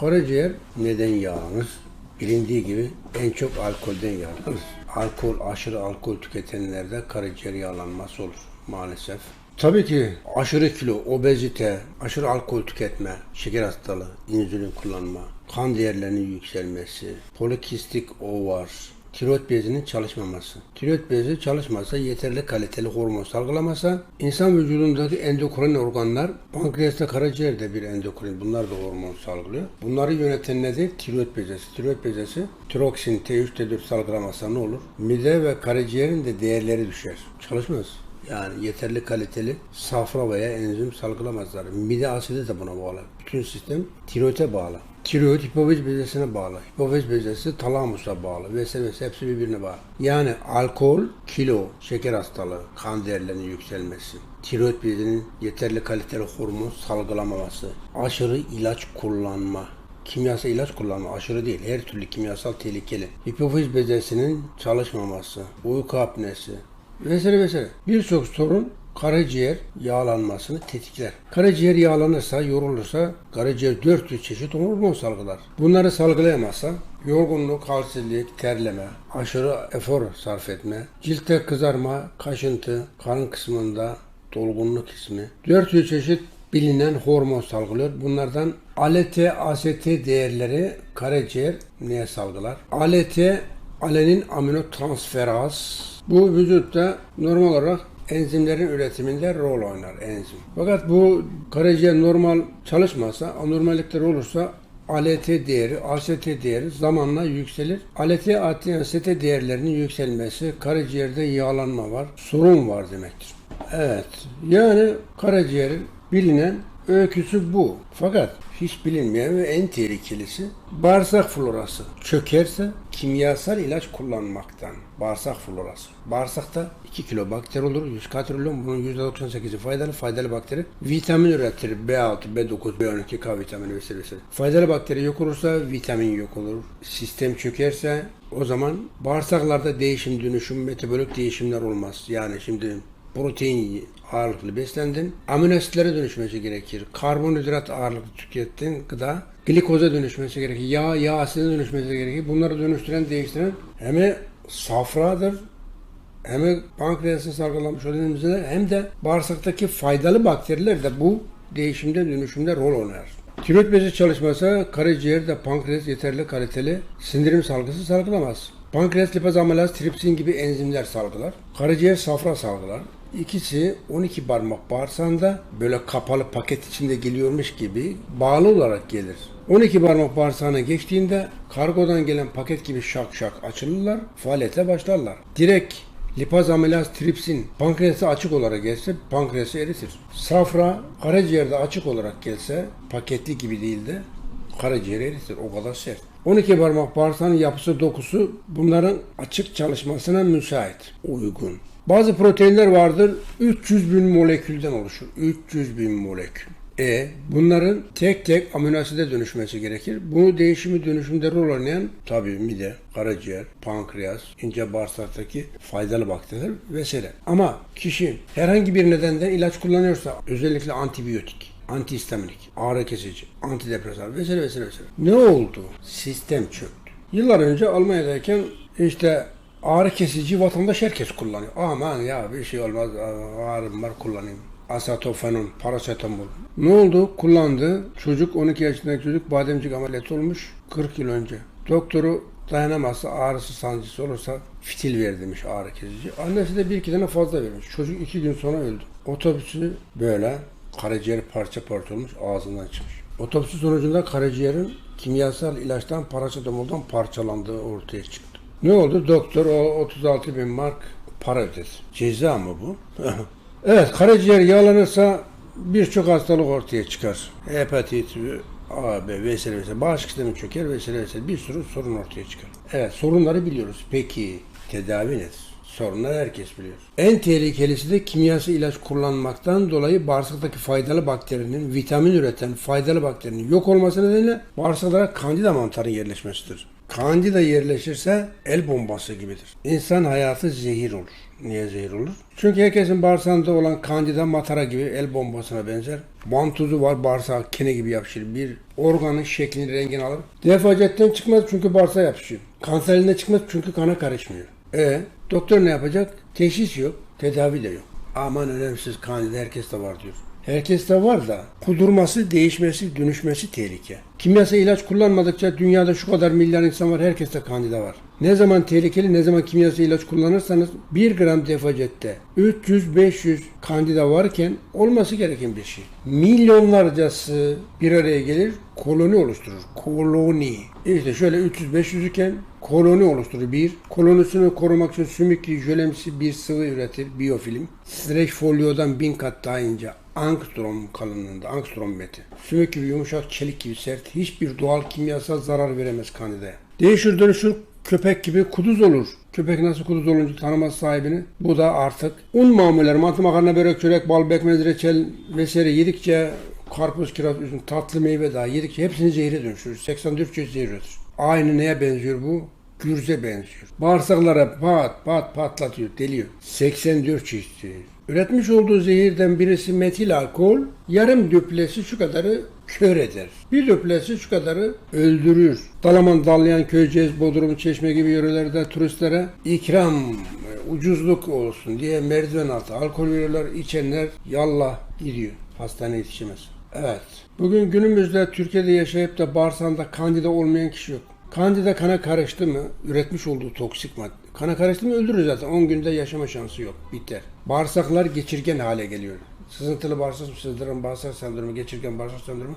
Karaciğer neden yağlanır? Bilindiği gibi en çok alkolden yağlanır. Alkol, aşırı alkol tüketenlerde karaciğer yağlanması olur maalesef. Tabii ki aşırı kilo, obezite, aşırı alkol tüketme, şeker hastalığı, insülin kullanma, kan değerlerinin yükselmesi, polikistik ovar, tiroid bezinin çalışmaması. Tiroid bezi çalışmazsa yeterli kaliteli hormon salgılamasa insan vücudundaki endokrin organlar pankreasta karaciğerde bir endokrin bunlar da hormon salgılıyor. Bunları yöneten nedir? Tiroid bezesi. Tiroid bezesi tiroksin T3 T4 salgılamazsa ne olur? Mide ve karaciğerin de değerleri düşer. Çalışmaz. Yani yeterli kaliteli safra veya enzim salgılamazlar. Mide asidi de buna bağlı. Bütün sistem tiroide bağlı. Tiroid hipofiz bezesine bağlı. Hipofiz bezesi talamusa bağlı. Vesaire vesaire hepsi birbirine bağlı. Yani alkol, kilo, şeker hastalığı, kan değerlerinin yükselmesi, tiroid bezinin yeterli kaliteli hormon salgılamaması, aşırı ilaç kullanma, kimyasal ilaç kullanma aşırı değil. Her türlü kimyasal tehlikeli. Hipofiz bezesinin çalışmaması, uyku apnesi, vesaire vesaire. Birçok sorun karaciğer yağlanmasını tetikler. Karaciğer yağlanırsa, yorulursa karaciğer 400 çeşit hormon salgılar. Bunları salgılayamazsa yorgunluk, halsizlik, terleme, aşırı efor sarf etme, ciltte kızarma, kaşıntı, karın kısmında dolgunluk ismi. 400 çeşit bilinen hormon salgılıyor. Bunlardan ALT, AST değerleri karaciğer neye salgılar? ALT, alenin aminotransferaz. Bu vücutta normal olarak enzimlerin üretiminde rol oynar enzim. Fakat bu karaciğer normal çalışmazsa, anormallikler olursa ALT değeri, AST değeri zamanla yükselir. ALT, AST değerlerinin yükselmesi karaciğerde yağlanma var, sorun var demektir. Evet, yani karaciğerin bilinen öyküsü bu. Fakat hiç bilinmeyen ve en tehlikelisi bağırsak florası. Çökerse kimyasal ilaç kullanmaktan. Bağırsak florası. Bağırsakta 2 kilo bakteri olur. 100 katrilyon bunun %98'i faydalı. Faydalı bakteri vitamin üretir. B6, B9, B12, K vitamini vesaire vesaire. Faydalı bakteri yok olursa vitamin yok olur. Sistem çökerse o zaman bağırsaklarda değişim, dönüşüm, metabolik değişimler olmaz. Yani şimdi protein ağırlıklı beslendin. Amino dönüşmesi gerekir. Karbonhidrat ağırlıklı tükettin gıda. Glikoza dönüşmesi gerekir. Yağ, yağ asidine dönüşmesi gerekir. Bunları dönüştüren, değiştiren hem safradır hem pankreasın salgılanmış organizmde hem de bağırsaktaki faydalı bakteriler de bu değişimde dönüşümde rol oynar. Tiroid bezi çalışmasa karaciğerde pankreas yeterli kaliteli sindirim salgısı salgılamaz. Pankreas lipaz amilaz tripsin gibi enzimler salgılar. Karaciğer safra salgılar. İkisi 12 parmak bağırsağında böyle kapalı paket içinde geliyormuş gibi bağlı olarak gelir. 12 parmak bağırsağına geçtiğinde kargodan gelen paket gibi şak şak açılırlar, faaliyete başlarlar. Direkt lipaz amilaz tripsin pankreası açık olarak gelse pankreası eritir. Safra karaciğerde açık olarak gelse paketli gibi değil de karaciğeri eritir. O kadar sert. 12 parmak bağırsağın yapısı dokusu bunların açık çalışmasına müsait, uygun. Bazı proteinler vardır 300 bin molekülden oluşur. 300 bin molekül. E bunların tek tek amino aside dönüşmesi gerekir. Bu değişimi dönüşümde rol oynayan tabii mide, karaciğer, pankreas, ince bağırsaktaki faydalı bakteriler vesaire. Ama kişi herhangi bir nedenden ilaç kullanıyorsa özellikle antibiyotik, antihistaminik, ağrı kesici, antidepresan vesaire vesaire vesaire. Ne oldu? Sistem çöktü. Yıllar önce Almanya'dayken işte ağrı kesici vatandaş herkes kullanıyor. Aman ya bir şey olmaz ağrım var kullanayım. Asatofenon, parasetamol. Ne oldu? Kullandı. Çocuk 12 yaşındaki çocuk bademcik ameliyatı olmuş 40 yıl önce. Doktoru dayanamazsa ağrısı sancısı olursa fitil ver demiş ağrı kesici. Annesi de bir iki tane fazla vermiş. Çocuk iki gün sonra öldü. Otobüsü böyle karaciğeri parça parça olmuş ağzından çıkmış. Otopsi sonucunda karaciğerin kimyasal ilaçtan parasetamoldan parçalandığı ortaya çıktı. Ne oldu? Doktor o 36 bin mark para ödedi. Ceza mı bu? evet karaciğer yağlanırsa birçok hastalık ortaya çıkar. Hepatit, A, B vesaire vesaire. Bağışıklık sistemi çöker vesaire vesaire. Bir sürü sorun ortaya çıkar. Evet sorunları biliyoruz. Peki tedavi nedir? Sorunları herkes biliyor. En tehlikelisi de kimyasal ilaç kullanmaktan dolayı bağırsaktaki faydalı bakterinin, vitamin üreten faydalı bakterinin yok olması nedeniyle bağırsaklara kandida mantarı yerleşmesidir. Kandida yerleşirse el bombası gibidir. İnsan hayatı zehir olur. Niye zehir olur? Çünkü herkesin bağırsağında olan kandida matara gibi el bombasına benzer. Bantuzu var bağırsağı kene gibi yapışır. Bir organın şeklini rengini alır. Defacetten çıkmaz çünkü bağırsağa yapışıyor. Kanserinde çıkmaz çünkü kana karışmıyor. E doktor ne yapacak? Teşhis yok, tedavi de yok. Aman önemsiz kandida herkeste var diyor. Herkeste var da kudurması, değişmesi, dönüşmesi tehlike. Kimyasal ilaç kullanmadıkça dünyada şu kadar milyar insan var, herkeste kandida var. Ne zaman tehlikeli, ne zaman kimyasal ilaç kullanırsanız 1 gram defacette 300-500 kandida varken olması gereken bir şey. Milyonlarcası bir araya gelir, koloni oluşturur. Koloni. İşte şöyle 300-500 iken koloni oluşturur. Bir, kolonisini korumak için sümüklü jölemsi bir sıvı üretir, biyofilm. Streç folyodan bin kat daha ince. Angstrom kalınlığında, angstrom meti. Sümük gibi yumuşak, çelik gibi sert. Hiçbir doğal kimyasal zarar veremez kandidaya. Değişir dönüşür köpek gibi kuduz olur. Köpek nasıl kuduz olunca tanımaz sahibini. Bu da artık un mamulleri, mantı makarna, börek, çörek, bal, pekmez, reçel vesaire yedikçe karpuz, kiraz, üzüm, tatlı meyve daha yedikçe hepsini zehire dönüşür. 84 çeşit zehir. Aynı neye benziyor bu? Gürze benziyor. Bağırsaklara pat pat patlatıyor, deliyor. 84 çeşit. Üretmiş olduğu zehirden birisi metil alkol, yarım düplesi şu kadarı kör eder. Bir düplesi şu kadarı öldürür. Dalaman, Dalyan, Köyceğiz, Bodrum, Çeşme gibi yörelerde turistlere ikram, e, ucuzluk olsun diye merdiven altı alkol veriyorlar. içenler yallah gidiyor. Hastaneye yetişemez. Evet. Bugün günümüzde Türkiye'de yaşayıp da bağırsağında kandida olmayan kişi yok. Kandida kana karıştı mı üretmiş olduğu toksik madde. Kana karıştı mı öldürür zaten. 10 günde yaşama şansı yok. Biter. Bağırsaklar geçirgen hale geliyor. Sızıntılı bağırsak sızdıran bağırsak sendromu, geçirgen bağırsak sendromu.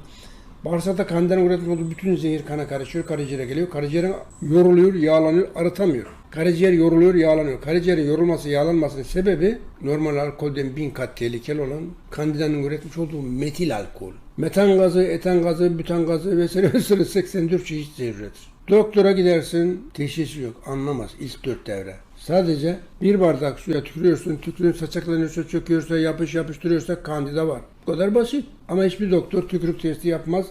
Bağırsakta kandidanın üretmiş olduğu bütün zehir kana karışıyor, karaciğere geliyor. Karaciğerin yoruluyor, yağlanıyor, arıtamıyor. Karaciğer yoruluyor, yağlanıyor. Karaciğerin yorulması, yağlanmasının sebebi normal alkolden bin kat tehlikeli olan kandidanın üretmiş olduğu metil alkol. Metan gazı, etan gazı, bütan gazı vesaire vesaire 84 çeşit zehir üretir. Doktora gidersin, teşhisi yok, anlamaz ilk dört devre. Sadece bir bardak suya tükürüyorsun, tükürüğün saçaklanıyorsa, çöküyorsa, yapış yapıştırıyorsa kandida var. Bu kadar basit. Ama hiçbir doktor tükürük testi yapmaz.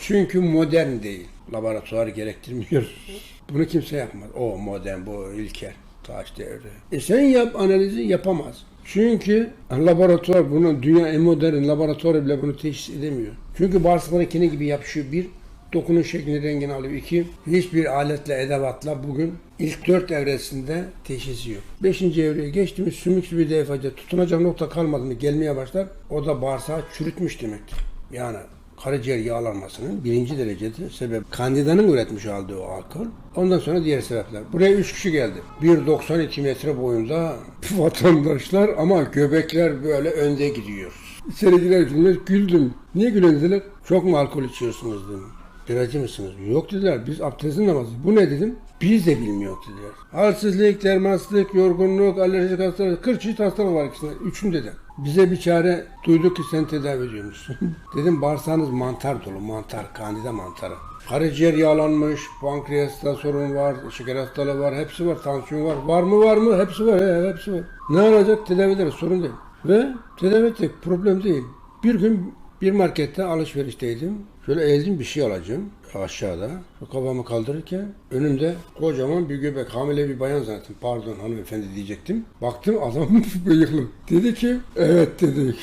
Çünkü modern değil. Laboratuvar gerektirmiyor. Bunu kimse yapmaz. O modern, bu ilkel. Taş devri. E sen yap analizi yapamaz. Çünkü laboratuvar bunu dünya en modern laboratuvarı bile bunu teşhis edemiyor. Çünkü bağırsaklara kene gibi yapışıyor bir. Dokunuş şeklini rengini alıyor. İki, hiçbir aletle, edevatla bugün ilk dört evresinde teşhisi yok. Beşinci evreye geçtiğimiz sümüksü bir defaca tutunacak nokta kalmadı mı gelmeye başlar. O da bağırsağı çürütmüş demektir. Yani karaciğer yağlanmasının birinci derecede sebep kandidanın üretmiş olduğu o alkol. Ondan sonra diğer sebepler. Buraya üç kişi geldi. 1.92 metre boyunda vatandaşlar ama göbekler böyle önde gidiyor. İçeri girerken güldüm. Niye gülen dediler? Çok mu alkol içiyorsunuz dedim. Biracı mısınız? Yok dediler. Biz abdestin namazı. Bu ne dedim? Biz de bilmiyor dediler. Halsizlik, dermansızlık, yorgunluk, alerjik hastalık, 40 çeşit hastalık var ikisinde. Üçünde de. Bize bir çare duyduk ki sen tedavi ediyormuşsun. dedim bağırsağınız mantar dolu. Mantar, kandida mantarı. Karaciğer yağlanmış, pankreasta sorun var, şeker hastalığı var, hepsi var, tansiyon var. Var mı var mı? Hepsi var, he, hepsi var. Ne olacak? Tedavi ederiz, sorun değil. Ve tedavi ettik, problem değil. Bir gün bir markette alışverişteydim. Şöyle eğildim bir şey alacağım aşağıda. Kafamı kaldırırken önümde kocaman bir göbek hamile bir bayan zannettim. Pardon hanımefendi diyecektim. Baktım adam bıyıklı. Dedi ki evet dedi.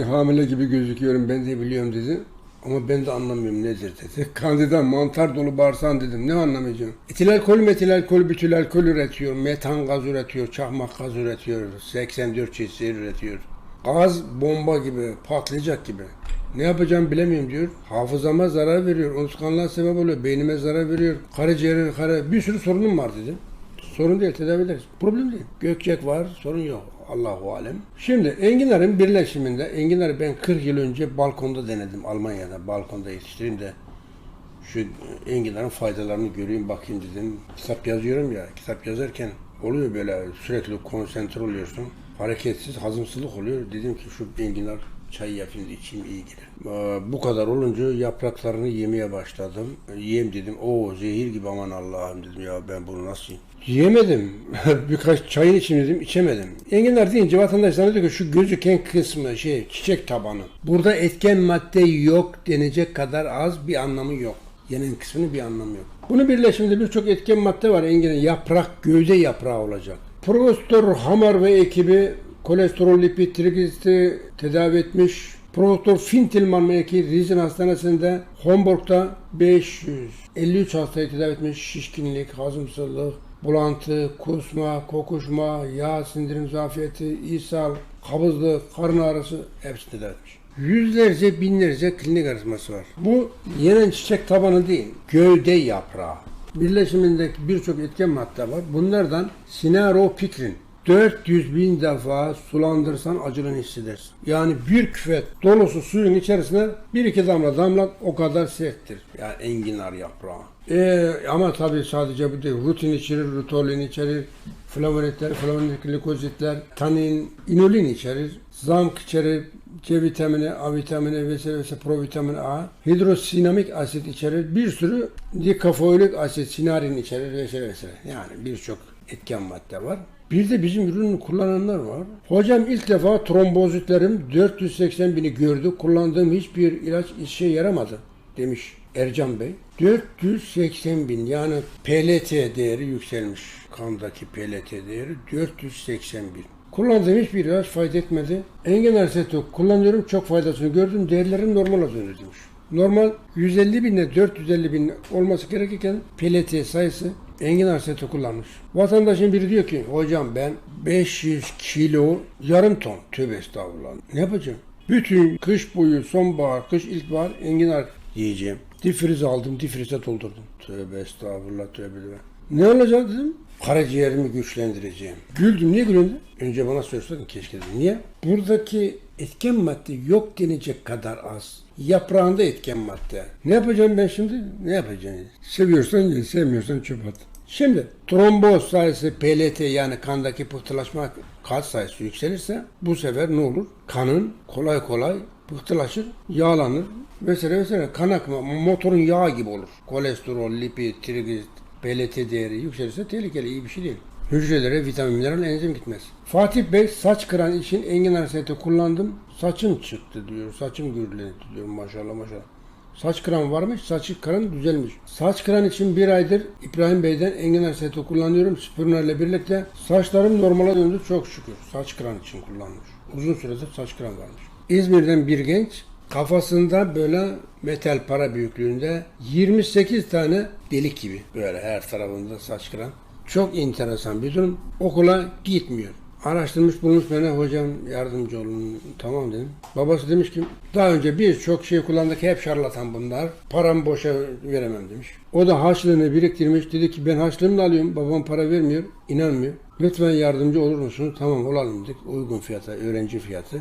Hamile gibi gözüküyorum ben de biliyorum dedi. Ama ben de anlamıyorum nedir dedi. Kandida mantar dolu bağırsan dedim. Ne anlamayacağım? Etil alkol, metil alkol, bütül alkol üretiyor. Metan gaz üretiyor. Çakmak gaz üretiyor. 84 çeşit zehir üretiyor. Gaz bomba gibi, patlayacak gibi. Ne yapacağım bilemiyorum diyor. Hafızama zarar veriyor. Unutkanlığa sebep oluyor. Beynime zarar veriyor. Karaciğere, kara... Bir sürü sorunum var dedi. Sorun değil, tedavi ederiz. Problem değil. Gökçek var, sorun yok. Allahu alem. Şimdi enginarın birleşiminde, enginarı ben 40 yıl önce balkonda denedim Almanya'da. Balkonda yetiştireyim de şu enginarın faydalarını göreyim, bakayım dedim. Kitap yazıyorum ya, kitap yazarken oluyor böyle sürekli konsantre oluyorsun. Hareketsiz, hazımsızlık oluyor. Dedim ki şu enginar çay yapayım da içeyim iyi gelir. Ee, Bu kadar olunca yapraklarını yemeye başladım. Yiyeyim dedim. O zehir gibi aman Allah'ım dedim ya ben bunu nasıl yiyeyim? Yiyemedim. Birkaç çayın içeyim dedim içemedim. Enginar deyince vatandaş zannediyor ki şu gözüken kısmı şey çiçek tabanı. Burada etken madde yok denecek kadar az bir anlamı yok. Yenen kısmının bir anlamı yok. Bunun birleşiminde birçok etken madde var. Enginar yaprak, gövde yaprağı olacak. Profesör Hamar ve ekibi kolesterol lipid trigliseriti tedavi etmiş. Profesör Fintelman ve ekibi Rizin Hastanesi'nde Homburg'da 553 hastayı tedavi etmiş. Şişkinlik, hazımsızlık, bulantı, kusma, kokuşma, yağ sindirim zafiyeti, ishal, kabızlık, karın ağrısı hepsini tedavi etmiş. Yüzlerce, binlerce klinik araştırması var. Bu yenen çiçek tabanı değil, gövde yaprağı. Birleşimindeki birçok etken madde var. Bunlardan sinaropikrin 400 bin defa sulandırsan acılığını hissedersin. Yani bir küvet dolusu suyun içerisine bir iki damla damlat o kadar serttir. Yani enginar yaprağı. Ee, ama tabii sadece bu değil. Rutin içerir, rutolin içerir, flavonoidler, flavonoid glikozitler, tanin, inulin içerir, zamk içerir, C vitamini, A vitamini vesaire vesaire provitamin A, hidrosinamik asit içerir, bir sürü dikafoilik asit, sinarin içerir vesaire vesaire. Yani birçok etken madde var. Bir de bizim ürünü kullananlar var. Hocam ilk defa trombozitlerim 480 bini gördü. Kullandığım hiçbir ilaç işe yaramadı demiş Ercan Bey. 480 bin yani PLT değeri yükselmiş. Kandaki PLT değeri 480 bin. Kullandığım hiçbir ilaç fayda etmedi. Engen Ersetok kullanıyorum çok faydasını gördüm. Değerlerim normala döndü demiş. Normal 150 bin ile 450 bin olması gerekirken PLT sayısı Engin Arset'i kullanmış. Vatandaşın biri diyor ki hocam ben 500 kilo yarım ton tövbe estağfurullah. Ne yapacağım? Bütün kış boyu sonbahar, kış ilkbahar enginar yiyeceğim. Difriz aldım, difrize doldurdum. Tövbe estağfurullah tövbe de. Ne olacak dedim? Karaciğerimi güçlendireceğim. Güldüm. Niye güldün? Önce bana sorsaydın keşke dedim. Niye? Buradaki etken madde yok denecek kadar az. Yaprağında etken madde. Ne yapacağım ben şimdi? Ne yapacağım? Seviyorsan ye, sevmiyorsan çöp at. Şimdi tromboz sayısı PLT yani kandaki pıhtılaşma kalp sayısı yükselirse bu sefer ne olur? Kanın kolay kolay pıhtılaşır, yağlanır vesaire vesaire. Kan akımı motorun yağı gibi olur. Kolesterol, lipid, trigliserit, PLT değeri yükselirse tehlikeli, iyi bir şey değil. Hücrelere vitamin, enzim gitmez. Fatih Bey saç kıran için enginar seti kullandım. Saçım çıktı diyor. Saçım gürlendi diyor maşallah maşallah. Saç kıran varmış, saçı kıran düzelmiş. Saç kıran için bir aydır İbrahim Bey'den enginar seti kullanıyorum. Spürnerle birlikte saçlarım normale döndü çok şükür. Saç kıran için kullanmış. Uzun süredir saç kıran varmış. İzmir'den bir genç kafasında böyle metal para büyüklüğünde 28 tane delik gibi böyle her tarafında saç kıran. Çok enteresan bir durum. Okula gitmiyor. Araştırmış bulmuş bana hocam yardımcı olun. Tamam dedim. Babası demiş ki daha önce birçok şey kullandık hep şarlatan bunlar. Paramı boşa veremem demiş. O da harçlığını biriktirmiş. Dedi ki ben harçlığımı da alıyorum. Babam para vermiyor. inanmıyor. Lütfen yardımcı olur musunuz? Tamam olalım dedik. Uygun fiyata, öğrenci fiyatı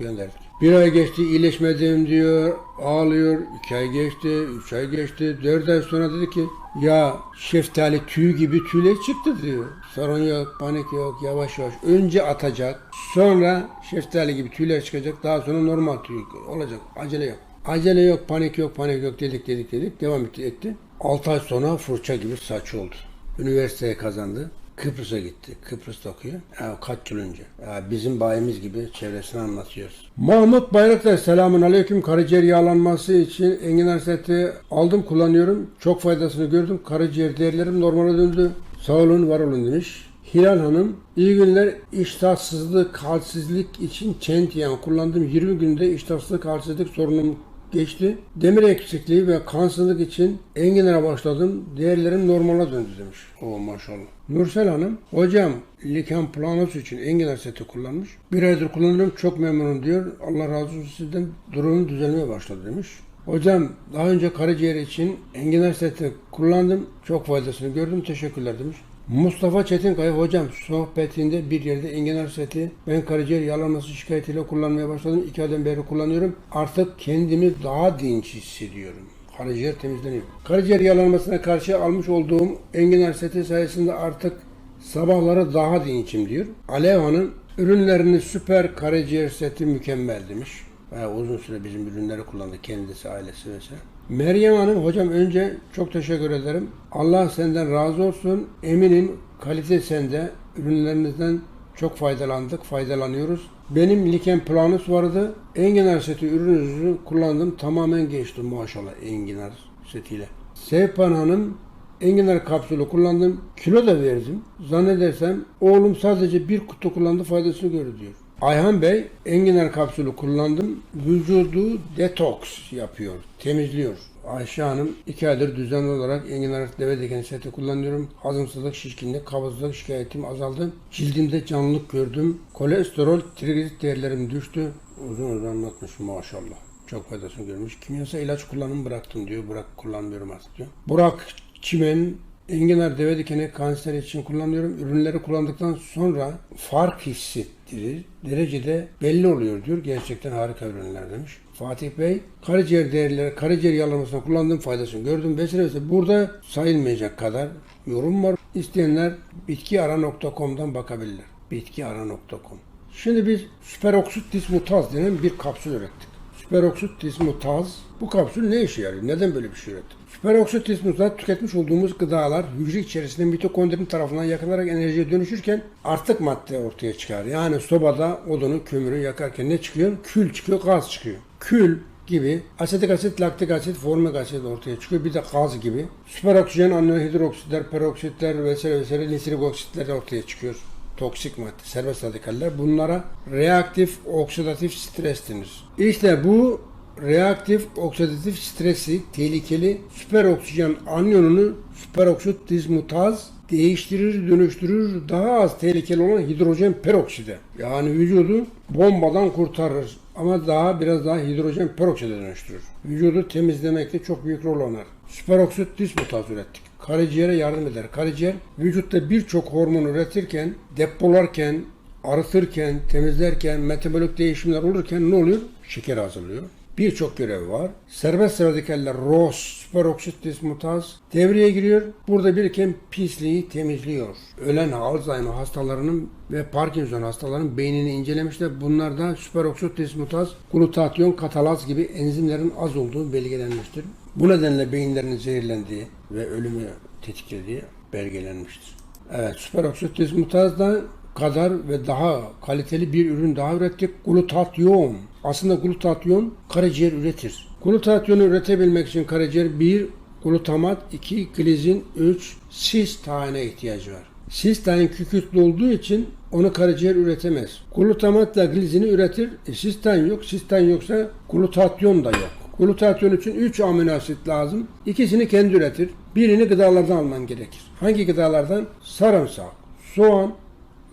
gönderdik. Bir ay geçti iyileşmedim diyor, ağlıyor. İki ay geçti, üç ay geçti. Dört ay sonra dedi ki ya şeftali tüy gibi tüyler çıktı diyor. Sorun yok, panik yok, yavaş yavaş. Önce atacak, sonra şeftali gibi tüyler çıkacak. Daha sonra normal tüy olacak. Acele yok. Acele yok, panik yok, panik yok dedik dedik dedik. Devam etti. etti. 6 ay sonra fırça gibi saç oldu. Üniversiteye kazandı. Kıbrıs'a gitti. Kıbrıs'ta okuyor. Ya, kaç yıl önce. Bizim bayimiz gibi çevresini anlatıyoruz. Mahmut Bayraktar selamun aleyküm. Karaciğer yağlanması için enginar seti aldım kullanıyorum. Çok faydasını gördüm. Karaciğer değerlerim normale döndü. Sağ olun var olun demiş. Hilal Hanım, iyi günler iştahsızlık, halsizlik için Çentiyan kullandım. 20 günde iştahsızlık, halsizlik sorunum geçti. Demir eksikliği ve kansızlık için enginara başladım. Değerlerim normale döndü demiş. O maşallah. Nursel Hanım, hocam liken planus için enginar seti kullanmış. Bir aydır kullanıyorum çok memnunum diyor. Allah razı olsun sizden durumum düzelmeye başladı demiş. Hocam daha önce karaciğer için enginar seti kullandım. Çok faydasını gördüm. Teşekkürler demiş. Mustafa Çetinkaya hocam sohbetinde bir yerde enginar seti ben karaciğer yağlanması şikayetiyle kullanmaya başladım. İki aydan beri kullanıyorum. Artık kendimi daha dinç hissediyorum. Karaciğer temizleniyor. Karaciğer yağlanmasına karşı almış olduğum enginar seti sayesinde artık sabahları daha dinçim diyor. Alev Hanım ürünlerini süper karaciğer seti mükemmel demiş. Bayağı uzun süre bizim ürünleri kullandı kendisi, ailesi vesaire. Meryem Hanım hocam önce çok teşekkür ederim. Allah senden razı olsun. Eminim kalite sende. Ürünlerinizden çok faydalandık, faydalanıyoruz. Benim Liken Planus vardı. Enginar seti ürününüzü kullandım. Tamamen geçtim maşallah Enginar setiyle. Seypan Hanım enginar kapsülü kullandım. Kilo da verdim. Zannedersem oğlum sadece bir kutu kullandı faydasını gördü diyor. Ayhan Bey enginar kapsülü kullandım. Vücudu detoks yapıyor, temizliyor. Ayşe Hanım iki aydır düzenli olarak enginar deve dikeni seti kullanıyorum. Hazımsızlık, şişkinlik, kabızlık şikayetim azaldı. Cildimde canlılık gördüm. Kolesterol, trigliserit değerlerim düştü. Uzun uzun anlatmış maşallah. Çok faydasını görmüş. Kimyasal ilaç kullanımı bıraktım diyor. Bırak kullanmıyorum artık diyor. Burak Çimen enginar deve dikeni kanser için kullanıyorum. Ürünleri kullandıktan sonra fark hissettirir. Derecede belli oluyor diyor. Gerçekten harika ürünler demiş. Fatih Bey, karaciğer değerleri, karaciğer yağlamasına kullandığım faydasını gördüm. Vesaire vesaire. Burada sayılmayacak kadar yorum var. İsteyenler bitkiara.com'dan bakabilirler. Bitkiara.com Şimdi biz süperoksit dismutaz denen bir kapsül ürettik. Süperoksit dismutaz bu kapsül ne işe yarıyor? Neden böyle bir şey ürettik? Süperoksit dismutaz tüketmiş olduğumuz gıdalar hücre içerisinde mitokondrin tarafından yakılarak enerjiye dönüşürken artık madde ortaya çıkar. Yani sobada odunu, kömürü yakarken ne çıkıyor? Kül çıkıyor, gaz çıkıyor. Kül gibi asetik asit, laktik asit, formik asit ortaya çıkıyor. Bir de gaz gibi. Süper oksijen, hidroksitler, peroksitler vesaire vesaire nitrik oksitler de ortaya çıkıyor toksik madde, serbest radikaller. Bunlara reaktif oksidatif stres denir. İşte bu reaktif oksidatif stresi tehlikeli süper oksijen anyonunu süperoksit dismutaz değiştirir, dönüştürür. Daha az tehlikeli olan hidrojen perokside. Yani vücudu bombadan kurtarır ama daha biraz daha hidrojen perokside dönüştürür. Vücudu temizlemekte çok büyük rol oynar. Süperoksit dismutaz ürettik. Karaciğere yardım eder. Karaciğer vücutta birçok hormon üretirken, depolarken, arıtırken, temizlerken, metabolik değişimler olurken ne oluyor? Şeker hazırlıyor. Birçok görev var. Serbest radikaller ROS, süperoksit dismutaz devreye giriyor. Burada biriken pisliği temizliyor. Ölen Alzheimer hastalarının ve Parkinson hastalarının beynini incelemişler. Bunlarda süperoksit dismutaz, glutatyon, katalaz gibi enzimlerin az olduğu belgelenmiştir. Bu nedenle beyinlerinin zehirlendiği ve ölümü tetiklediği belgelenmiştir. Evet, süperoksit dismutazdan kadar ve daha kaliteli bir ürün daha ürettik. Glutatyon. Aslında glutatyon karaciğer üretir. Glutatyonu üretebilmek için karaciğer 1 glutamat, 2 glizin, 3 sisteine ihtiyacı var. Sistein kükürtlü olduğu için onu karaciğer üretemez. Glutamatla glizini üretir. E, sistein yok. Sistein yoksa glutatyon da yok. Glutatyon için 3 amino asit lazım. İkisini kendi üretir. Birini gıdalardan alman gerekir. Hangi gıdalardan? Sarımsak, soğan,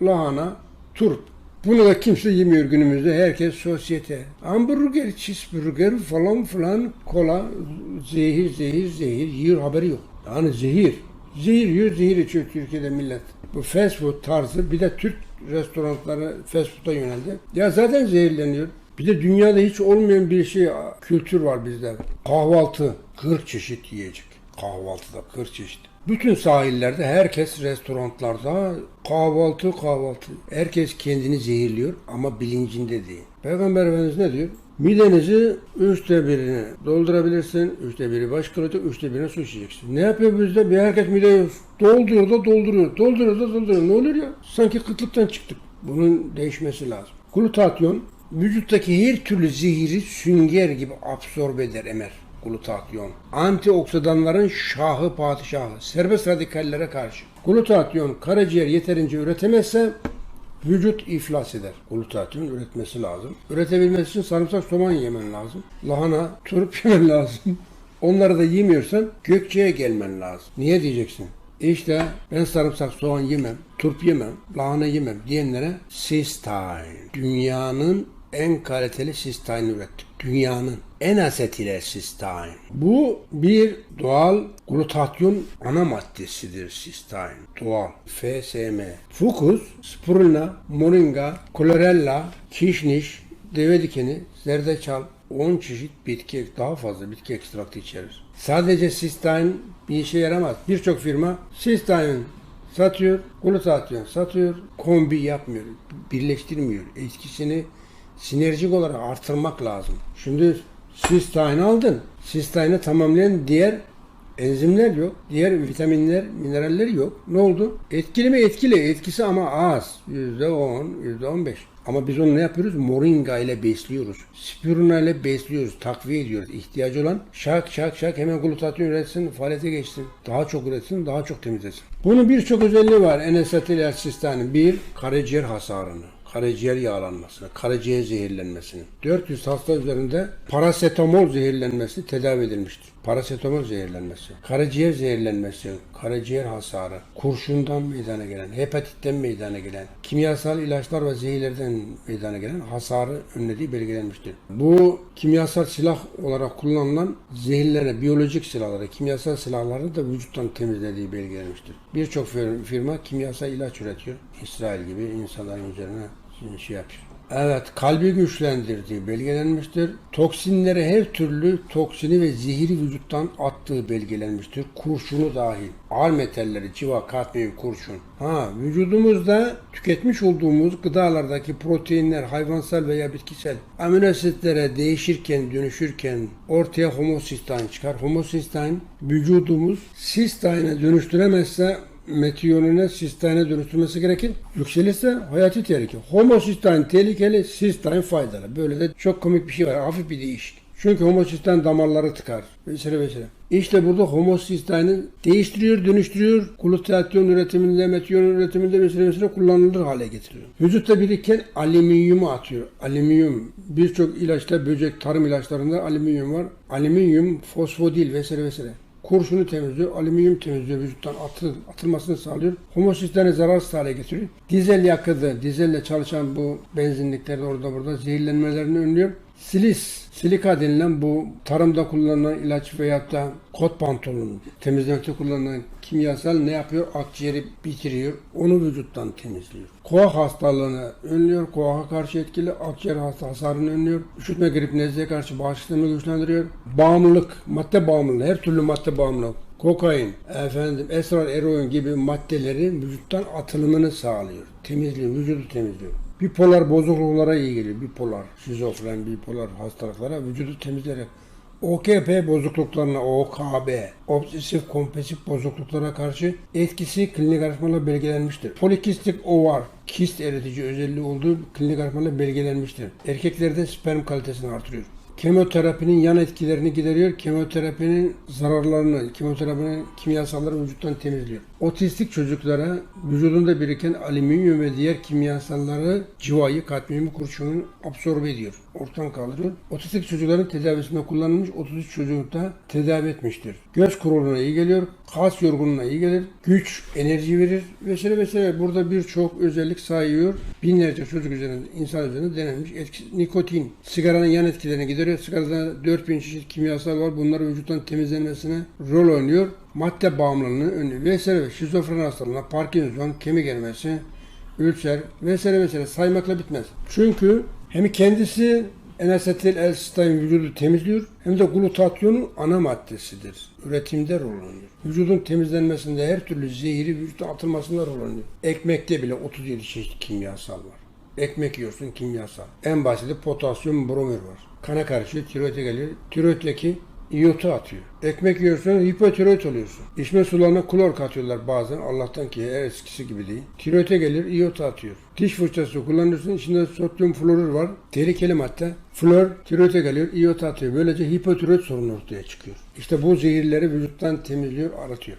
lahana, turp. Bunu da kimse yemiyor günümüzde. Herkes sosyete. Hamburger, cheeseburger falan filan, kola, zehir, zehir, zehir. Yiyor haberi yok. Yani zehir. Zehir yiyor, zehir içiyor Türkiye'de millet. Bu fast food tarzı bir de Türk restoranları fast food'a yöneldi. Ya zaten zehirleniyor. Bir de dünyada hiç olmayan bir şey, kültür var bizde. Kahvaltı, 40 çeşit yiyecek. Kahvaltıda 40 çeşit. Bütün sahillerde herkes restoranlarda kahvaltı kahvaltı. Herkes kendini zehirliyor ama bilincinde değil. Peygamber Efendimiz ne diyor? Midenizi üçte birini doldurabilirsin, üçte biri baş kılacak, üçte birine su içeceksin. Ne yapıyor bizde? Bir herkes mideyi dolduruyor da dolduruyor, dolduruyor da dolduruyor. Ne oluyor ya? Sanki kıtlıktan çıktık. Bunun değişmesi lazım. Glutatyon vücuttaki her türlü zehiri sünger gibi absorbe eder, emer glutatyon. Antioksidanların şahı padişahı. Serbest radikallere karşı. Glutatyon karaciğer yeterince üretemezse vücut iflas eder. Glutatyon üretmesi lazım. Üretebilmesi için sarımsak soğan yemen lazım. Lahana, turp yemen lazım. Onları da yemiyorsan gökçeye gelmen lazım. Niye diyeceksin? İşte ben sarımsak soğan yemem, turp yemem, lahana yemem diyenlere sistein. Dünyanın en kaliteli sistein ürettik. Dünyanın en asetiler sistein. Bu bir doğal glutatyon ana maddesidir sistein. Doğal. FSM. Fucus, spirulina, moringa, chlorella, kişniş, deve dikeni, zerdeçal, 10 çeşit bitki, daha fazla bitki ekstraktı içerir. Sadece sistein bir işe yaramaz. Birçok firma sistein satıyor, glutatyon satıyor, kombi yapmıyor, birleştirmiyor. Etkisini sinerjik olarak artırmak lazım. Şimdi sistein aldın. Sisteini tamamlayan diğer enzimler yok. Diğer vitaminler, mineraller yok. Ne oldu? Etkili mi? Etkili. Etkisi ama az. %10, %15. Ama biz onu ne yapıyoruz? Moringa ile besliyoruz. Spirulina ile besliyoruz. Takviye ediyoruz. İhtiyacı olan şak şak şak hemen glutatyon üretsin, faaliyete geçsin. Daha çok üretsin, daha çok temizlesin. Bunun birçok özelliği var. Enesetil elsistanın. Bir, karaciğer hasarını karaciğer yağlanmasını, karaciğer zehirlenmesini. 400 hasta üzerinde parasetamol zehirlenmesi tedavi edilmiştir. Parasetamol zehirlenmesi, karaciğer zehirlenmesi, karaciğer hasarı, kurşundan meydana gelen, hepatitten meydana gelen, kimyasal ilaçlar ve zehirlerden meydana gelen hasarı önlediği belgelenmiştir. Bu kimyasal silah olarak kullanılan zehirlere, biyolojik silahları, kimyasal silahları da vücuttan temizlediği belgelenmiştir. Birçok fir- firma kimyasal ilaç üretiyor. İsrail gibi insanların üzerine şey yapıyor. Evet, kalbi güçlendirdiği belgelenmiştir. Toksinleri her türlü toksini ve zehiri vücuttan attığı belgelenmiştir. Kurşunu dahil. Ağır metalleri, civa, kadmiyum, kurşun. Ha, vücudumuzda tüketmiş olduğumuz gıdalardaki proteinler hayvansal veya bitkisel amino asitlere değişirken, dönüşürken ortaya homosistein çıkar. Homosistein vücudumuz sisteine dönüştüremezse metiyonine sisteine dönüştürmesi gerekir. Yükselirse hayati tehlike. Homosistein tehlikeli, sistein faydalı. Böyle de çok komik bir şey var. Hafif bir değişik. Çünkü homosistein damarları tıkar. Vesaire vesaire. İşte burada homosisteini değiştiriyor, dönüştürüyor. Glutatyon üretiminde, metiyon üretiminde vesaire vesaire kullanılır hale getiriyor. Vücutta biriken alüminyumu atıyor. Alüminyum birçok ilaçta, böcek, tarım ilaçlarında alüminyum var. Alüminyum, fosfodil vesaire vesaire kurşunu temizliyor, alüminyum temizliyor, vücuttan atıl, atılmasını sağlıyor. Homosistlerini zararsız hale getiriyor. Dizel yakıtı, dizelle çalışan bu benzinliklerde orada burada zehirlenmelerini önlüyor. Silis, silika denilen bu tarımda kullanılan ilaç veyahut da kot pantolonu temizlemekte kullanılan kimyasal ne yapıyor? Akciğeri bitiriyor. Onu vücuttan temizliyor. Koa hastalığını önlüyor. Koaha karşı etkili. Akciğer hasarını önlüyor. Üşütme, grip, nezleye karşı bağışıklığını güçlendiriyor. Bağımlılık, madde bağımlılığı, her türlü madde bağımlılığı. Kokain, efendim, esrar, eroin gibi maddelerin vücuttan atılımını sağlıyor. Temizliyor, vücudu temizliyor. Bipolar bozukluklara iyi geliyor. Bipolar, şizofren, bipolar hastalıklara vücudu temizleyerek OKP bozukluklarına, OKB, obsesif kompulsif bozukluklara karşı etkisi klinik araştırmalarla belgelenmiştir. Polikistik ovar, kist eritici özelliği olduğu klinik araştırmalarla belgelenmiştir. Erkeklerde sperm kalitesini artırıyor. Kemoterapinin yan etkilerini gideriyor. Kemoterapinin zararlarını, kemoterapinin kimyasalları vücuttan temizliyor. Otistik çocuklara vücudunda biriken alüminyum ve diğer kimyasalları civayı, kadmiyumu, kurşunu absorbe ediyor. Ortadan kaldırıyor. Otistik çocukların tedavisinde kullanılmış 33 çocukta tedavi etmiştir. Göz kuruluğuna iyi geliyor. Kas yorgunluğuna iyi gelir. Güç, enerji verir. Vesaire vesaire. Burada birçok özellik sayıyor. Binlerce çocuk üzerinde, insan üzerinde denenmiş. Etkisi, nikotin, sigaranın yan etkilerini gideriyor. Sigarada 4000 çeşit kimyasal var. Bunları vücuttan temizlenmesine rol oynuyor. Madde bağımlılığını önlüyor. Vesaire. Şizofren hastalığına, Parkinson, kemik erimesi, ülser vesaire vesaire saymakla bitmez. Çünkü hem kendisi Enesetil elsistein vücudu temizliyor hem de glutatyonun ana maddesidir. Üretimde rol oynuyor. Vücudun temizlenmesinde her türlü zehiri vücuda atılmasında rol oynuyor. Ekmekte bile 37 çeşit kimyasal var. Ekmek yiyorsun kimyasal. En basiti potasyum bromür var. Kana karışıyor, tiroide geliyor. Tiroiddeki iyotu atıyor. Ekmek yiyorsun, hipotiroid oluyorsun. İçme sularına klor katıyorlar bazen. Allah'tan ki her eskisi gibi değil. Tiroide gelir, iyot atıyor. Diş fırçası kullanıyorsun, içinde sodyum florür var. Tehlikeli madde. Flor, tiroide geliyor, iyot atıyor. Böylece hipotiroid sorunu ortaya çıkıyor. İşte bu zehirleri vücuttan temizliyor, aratıyor.